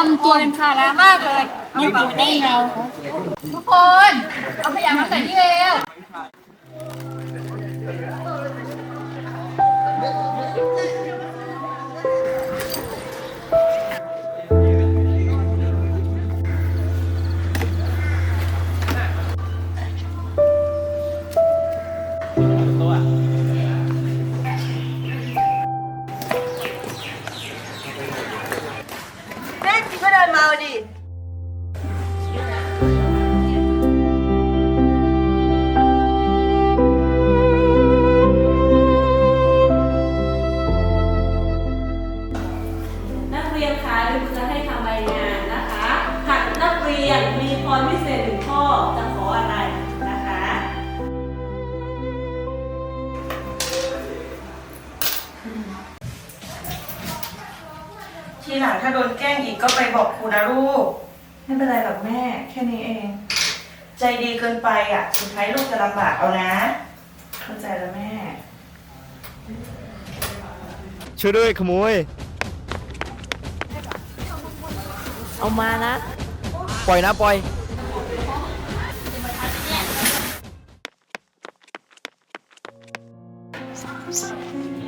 ทำตัวเป็นภาระมากเลยอยู่ได้เราทุกคน เอาขยะมาใส่ที่เร็ว ก็เดินมาเอาดินักเรียนคะดิฉันจะให้ทำใบงานนะคะ หากนักเรียนมีพรพิเศษหนึ่งข้อจะขอ ทีหลังถ้าโดนแกล้งอีกก็ไปบอกครูนะลูก ไม่เป็นไรหรอกแม่ แค่นี้เอง ใจดีเกินไปอะ สุดท้ายลูกจะลำบากเอานะ เข้าใจแล้วแม่ ช่วยด้วยขโมย เอามานะ ปล่อยนะปล่อย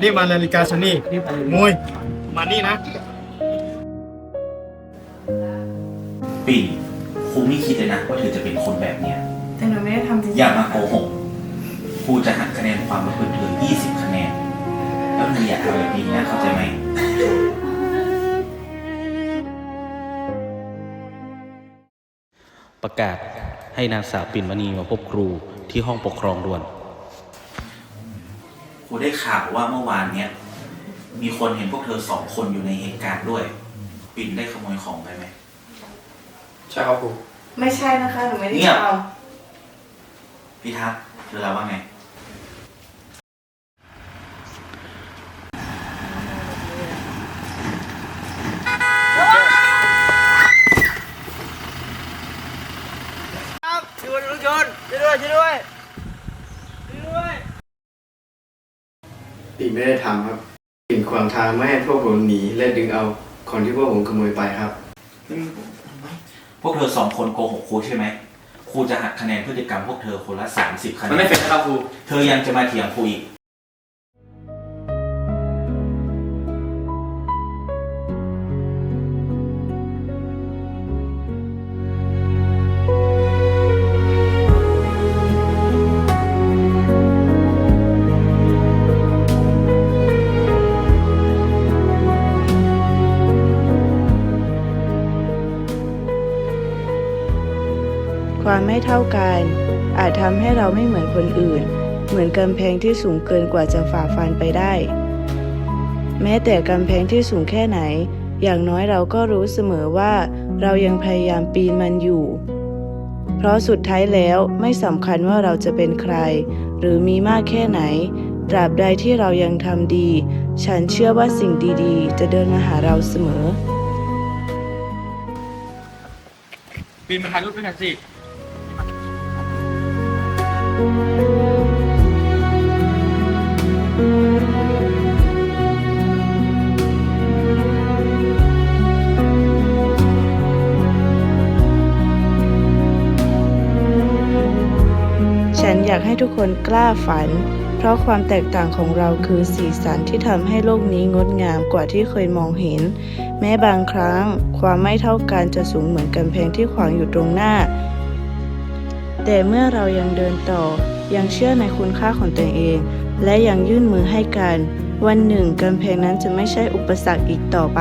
นี่มานาฬิกาฉันนี่ขโมย มานี่นะ ปิ่นครูไม่คิดเลยนะว่าเธอจะเป็นคนแบบเนี้ย แต่หนูไม่ได้ทำจริงๆอย่ามาโกหกครูจะหักคะแนนความเป็นเธอ20 คะแนน แล้วเธออย่าทำแบบนี้นะเข้าใจไหม ประกาศให้นางสาวปิ่นมณีมาพบครูที่ห้องปกครองด่วน ครูได้ข่าวว่าเมื่อวานเนี้ยมีคนเห็นพวกเธอสองคนอยู่ในเหตุการณ์ด้วย ปิ่นได้ขโมยของไปไหม ใช่ครับครูไม่ใช่นะคะหนูไม่ได้เงียบทพี่ทักษ์เธอเล่าว่าไงช่วยด้วยช่วยด้วยช่วยด้วยปิ่นไม่ได้ทำครับปิ่นขวางทางไม่ให้พวกผมหนีและดึงเอาของที่พวกผมขโมยไปครับ พวกเธอสองคนโกหกครูใช่ไหมครูจะหักคะแนนพฤติกรรมพวกเธอคนละ30คะแนมันนไม่เป็นนะครับครู เธอยังจะมาเถียงครูอีก ความไม่เท่ากัน อาจทำให้เราไม่เหมือนคนอื่น เหมือนกำแพงที่สูงเกินกว่าจะฝ่าฟันไปได้ แม้แต่กำแพงที่สูงแค่ไหน อย่างน้อยเราก็รู้เสมอว่าเรายังพยายามปีนมันอยู่ เพราะสุดท้ายแล้วไม่สำคัญว่าเราจะเป็นใคร หรือมีมากแค่ไหน ตราบใดที่เรายังทำดี ฉันเชื่อว่าสิ่งดีๆ จะเดินมาหาเราเสมอ ปีนมาถ่ายรูปด้วยกันสิ ฉันอยากให้ทุกคนกล้าฝัน เพราะความแตกต่างของเราคือสีสันที่ทำให้โลกนี้งดงามกว่าที่เคยมองเห็น แม้บางครั้ง ความไม่เท่ากันจะสูงเหมือนกำแพงที่ขวางอยู่ตรงหน้า แต่เมื่อเรายังเดินต่อ ยังเชื่อในคุณค่าของตัวเอง และยังยื่นมือให้กัน วันหนึ่งกำแพงนั้นจะไม่ใช่อุปสรรคอีกต่อไป